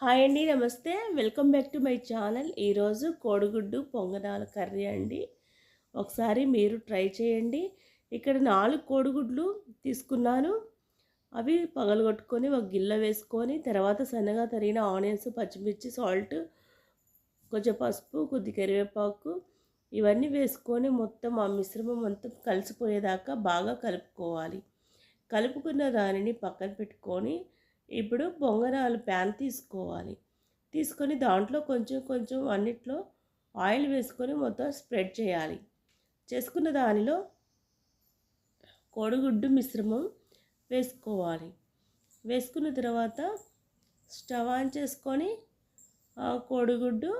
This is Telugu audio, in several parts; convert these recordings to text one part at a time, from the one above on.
హాయ్ అండి నమస్తే. Welcome back to my channel. ఈరోజు కోడిగుడ్డు పొంగనాల కర్రీ అండి. ఒకసారి మీరు ట్రై చేయండి. ఇక్కడ నాలుగు కోడిగుడ్లు తీసుకున్నాను. అవి పగలగొట్టుకొని ఒక గిల్ల వేసుకొని తర్వాత సన్నగా తరిగిన ఆనియన్స్ పచ్చిమిర్చి సాల్ట్ కొంచెం పసుపు కొద్ది కరివేపాకు ఇవన్నీ వేసుకొని మొత్తం ఆ మిశ్రమం మొత్తం కలిసిపోయేదాకా బాగా కలుపుకోవాలి. కలుపుకున్న దానిని పక్కన పెట్టుకొని ఇప్పుడు బొంగరాలు ప్యాన్ తీసుకోవాలి. తీసుకొని దాంట్లో కొంచెం కొంచెం అన్నిట్లో ఆయిల్ వేసుకొని మొత్తం స్ప్రెడ్ చేయాలి. చేసుకున్న దానిలో కోడిగుడ్డు మిశ్రమం వేసుకోవాలి. వేసుకున్న తర్వాత స్టవ్ ఆన్ చేసుకొని కోడిగుడ్డు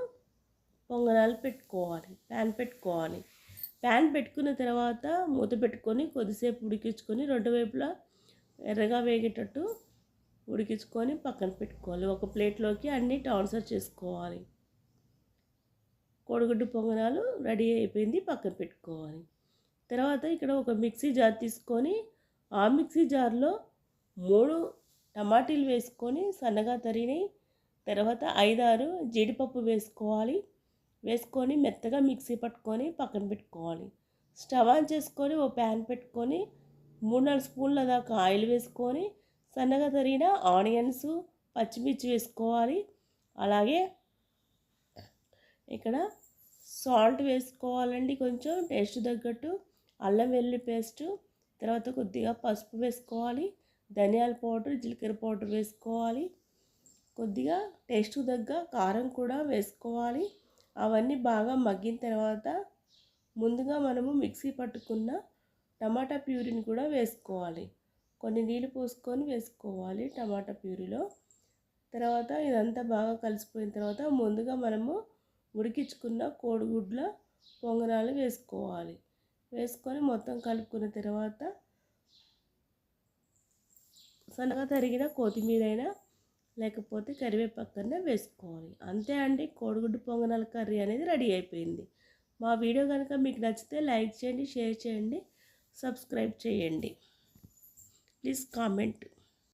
పొంగనాలు పెట్టుకోవాలి. ప్యాన్ పెట్టుకోవాలి. ప్యాన్ పెట్టుకున్న తర్వాత మూత పెట్టుకొని కొద్దిసేపు ఉడికించుకొని రెండు వైపులా ఎర్రగా వేగేటట్టు ఉడికించుకొని పక్కన పెట్టుకోవాలి. ఒక ప్లేట్లోకి అన్నీ ట్రాన్స్ఫర్ చేసుకోవాలి. కోడిగుడ్డు పొంగనాలు రెడీ అయిపోయింది పక్కన పెట్టుకోవాలి. తర్వాత ఇక్కడ ఒక మిక్సీ జార్ తీసుకొని ఆ మిక్సీ జార్లో మూడు టమాటీలు వేసుకొని సన్నగా తరిగినాయి తర్వాత ఐదారు జీడిపప్పు వేసుకోవాలి. వేసుకొని మెత్తగా మిక్సీ పట్టుకొని పక్కన పెట్టుకోవాలి. స్టవ్ ఆన్ చేసుకొని ఓ ప్యాన్ పెట్టుకొని మూడు నాలుగు స్పూన్ల దాకా ఆయిల్ వేసుకొని సన్నగా తరిగిన ఆనియన్స్ పచ్చిమిర్చి వేసుకోవాలి. అలాగే ఇక్కడ సాల్ట్ వేసుకోవాలండి కొంచెం టేస్ట్ తగ్గట్టు. అల్లం వెల్లుల్లి పేస్టు తర్వాత కొద్దిగా పసుపు వేసుకోవాలి. ధనియాల పౌడర్ జీలకర్ర పౌడర్ వేసుకోవాలి. కొద్దిగా టేస్ట్ తగ్గ కారం కూడా వేసుకోవాలి. అవన్నీ బాగా మగ్గిన తర్వాత ముందుగా మనము మిక్సీ పట్టుకున్న టమాటా ప్యూరిని కూడా వేసుకోవాలి. కొన్ని నీళ్ళు పోసుకొని వేసుకోవాలి టమాటా ప్యూరీలో. తర్వాత ఇదంతా బాగా కలిసిపోయిన తర్వాత ముందుగా మనము ఉడికించుకున్న కోడిగుడ్ల పొంగనాలు వేసుకోవాలి. వేసుకొని మొత్తం కలుపుకున్న తర్వాత సన్నగా తరిగిన కొత్తిమీర అయినా లేకపోతే కరివేపక్కన వేసుకోవాలి. అంతే అండి కోడిగుడ్డు పొంగనాల కర్రీ అనేది రెడీ అయిపోయింది. మా వీడియో కనుక మీకు నచ్చితే లైక్ చేయండి షేర్ చేయండి సబ్స్క్రైబ్ చేయండి. Please comment.